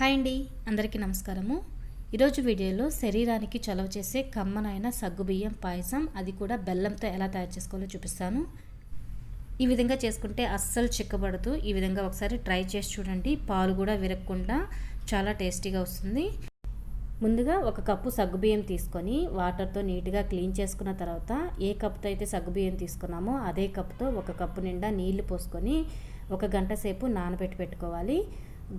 Hi అండి అందరికీ నమస్కారము. ఈరోజు వీడియోలో శరీరానికి చలవ చేసే కమ్మనైన సగ్గుబియ్యం పాయసం అది కూడా బెల్లంతో ఎలా తయారు చేసుకోవాలో చూపిస్తాను. ఈ విధంగా చేసుకుంటే అస్సలు చిక్కబడదు. ఈ విధంగా ఒకసారి ట్రై చేసి చూడండి. పాలు కూడా విరగకుండా చాలా టేస్టీగా వస్తుంది. ముందుగా ఒక కప్పు సగ్గుబియ్యం తీసుకొని వాటర్తో నీట్గా క్లీన్ చేసుకున్న తర్వాత ఏ కప్తో అయితే సగ్గుబియ్యం తీసుకున్నామో అదే కప్తో ఒక కప్పు నిండా నీళ్ళు పోసుకొని ఒక గంట సేపు నానబెట్టి పెట్టుకోవాలి.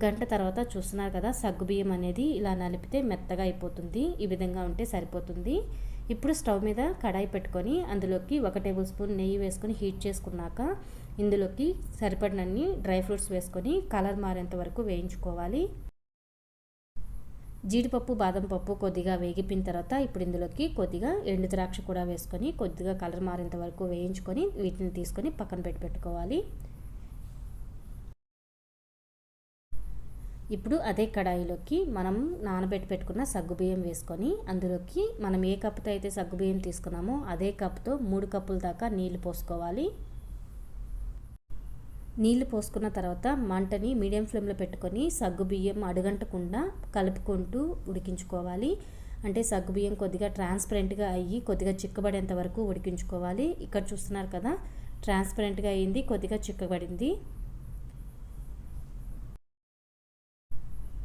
గంట తర్వాత చూస్తున్నారు కదా సగ్గుబియ్యం అనేది ఇలా నలిపితే మెత్తగా అయిపోతుంది ఈ విధంగా ఉంటే సరిపోతుంది. ఇప్పుడు స్టవ్ మీద కడాయి పెట్టుకొని అందులోకి ఒక టేబుల్ స్పూన్ నెయ్యి వేసుకొని హీట్ చేసుకున్నాక ఇందులోకి సరిపడినన్ని డ్రై ఫ్రూట్స్ వేసుకొని కలర్ మారేంత వరకు వేయించుకోవాలి. జీడిపప్పు బాదం పప్పు కొద్దిగా వేగిపోయిన తర్వాత ఇప్పుడు ఇందులోకి కొద్దిగా ఎండు ద్రాక్ష కూడా వేసుకొని కొద్దిగా కలర్ మారేంత వరకు వేయించుకొని వీటిని తీసుకొని పక్కన పెట్టి పెట్టుకోవాలి. ఇప్పుడు అదే కడాయిలోకి మనం నానబెట్టి పెట్టుకున్న సగ్గుబియ్యం వేసుకొని అందులోకి మనం ఏ కప్పుతో అయితే సగ్గుబియ్యం తీసుకున్నామో అదే కప్పుతో మూడు కప్పుల దాకా నీళ్ళు పోసుకోవాలి. నీళ్ళు పోసుకున్న తర్వాత మంటని మీడియం ఫ్లేమ్లో పెట్టుకొని సగ్గుబియ్యం అడుగంటకుండా కలుపుకుంటూ ఉడికించుకోవాలి. అంటే సగ్గుబియ్యం కొద్దిగా ట్రాన్స్పరెంట్గా అయ్యి కొద్దిగా చిక్కబడేంత వరకు ఉడికించుకోవాలి. ఇక్కడ చూస్తున్నారు కదా ట్రాన్స్పరెంట్గా అయింది కొద్దిగా చిక్కబడింది.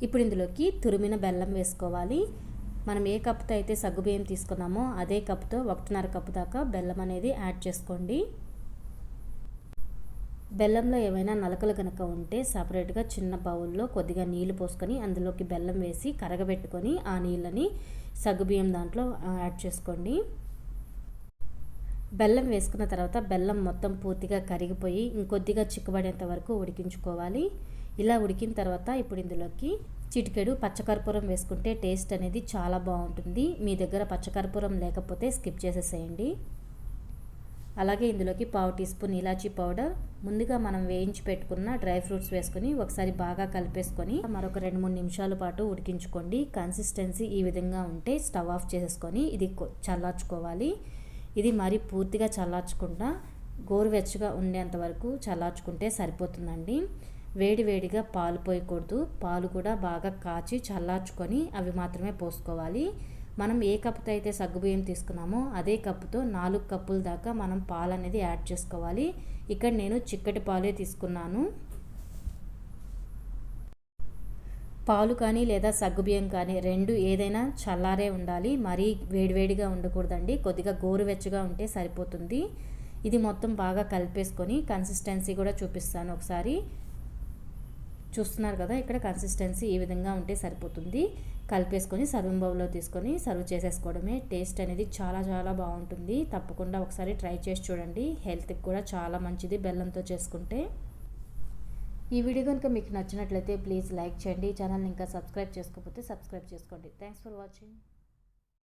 ఇప్పుడు ఇందులోకి తురిమిన బెల్లం వేసుకోవాలి. మనం ఏ కప్తో అయితే సగ్గుబియ్యం తీసుకున్నామో అదే కప్తో ఒకటిన్నర కప్పు దాకా బెల్లం అనేది యాడ్ చేసుకోండి. బెల్లంలో ఏమైనా నలకలు కనుక ఉంటే సపరేట్గా చిన్న బౌల్లో కొద్దిగా నీళ్ళు పోసుకొని అందులోకి బెల్లం వేసి కరగబెట్టుకొని ఆ నీళ్ళని సగ్గుబియ్యం దాంట్లో యాడ్ చేసుకోండి. బెల్లం వేసుకున్న తర్వాత బెల్లం మొత్తం పూర్తిగా కరిగిపోయి ఇంకొద్దిగా చిక్కుబడేంత వరకు ఉడికించుకోవాలి. ఇలా ఉడికిన తర్వాత ఇప్పుడు ఇందులోకి చిటికెడు పచ్చకర్పూరం వేసుకుంటే టేస్ట్ అనేది చాలా బాగుంటుంది. మీ దగ్గర పచ్చకర్పూరం లేకపోతే స్కిప్ చేసేసేయండి. అలాగే ఇందులోకి పావు టీ స్పూన్ ఇలాచీ పౌడర్. ముందుగా మనం వేయించి పెట్టుకున్న డ్రై ఫ్రూట్స్ వేసుకొని ఒకసారి బాగా కలిపేసుకొని మరొక రెండు మూడు నిమిషాల పాటు ఉడికించుకోండి. కన్సిస్టెన్సీ ఈ విధంగా ఉంటే స్టవ్ ఆఫ్ చేసేసుకొని ఇది చల్లార్చుకోవాలి. ఇది మరీ పూర్తిగా చల్లార్చకుండా గోరువెచ్చగా ఉండేంత వరకు చల్లార్చుకుంటే సరిపోతుందండి. వేడివేడిగా పాలు పోయకూడదు. పాలు కూడా బాగా కాచి చల్లార్చుకొని అవి మాత్రమే పోసుకోవాలి. మనం ఏ కప్పుతో అయితే సగ్గుబియ్యం తీసుకున్నామో అదే కప్పుతో నాలుగు కప్పుల దాకా మనం పాలు అనేది యాడ్ చేసుకోవాలి. ఇక్కడ నేను చిక్కటి పాలే తీసుకున్నాను. పాలు కానీ లేదా సగ్గుబియ్యం కానీ రెండు ఏదైనా చల్లారే ఉండాలి. మరీ వేడివేడిగా ఉండకూడదండి. కొద్దిగా గోరువెచ్చగా ఉంటే సరిపోతుంది. ఇది మొత్తం బాగా కలిపేసుకొని కన్సిస్టెన్సీ కూడా చూపిస్తాను ఒకసారి. చూస్తున్నారు కదా ఇక్కడ కన్సిస్టెన్సీ ఈ విధంగా ఉంటే సరిపోతుంది. కలిపేసుకొని సర్వింగ్ బౌల్లో తీసుకొని సర్వ్ చేసేసుకోవడమే. టేస్ట్ అనేది చాలా చాలా బాగుంటుంది. తప్పకుండా ఒకసారి ట్రై చేసి చూడండి. హెల్త్కి కూడా చాలా మంచిది బెల్లంతో చేసుకుంటే. ఈ వీడియో కనుక మీకు నచ్చినట్లయితే ప్లీజ్ లైక్ చేయండి. ఛానల్ని ఇంకా సబ్స్క్రైబ్ చేసుకోకపోతే సబ్స్క్రైబ్ చేసుకోండి. Thanks for watching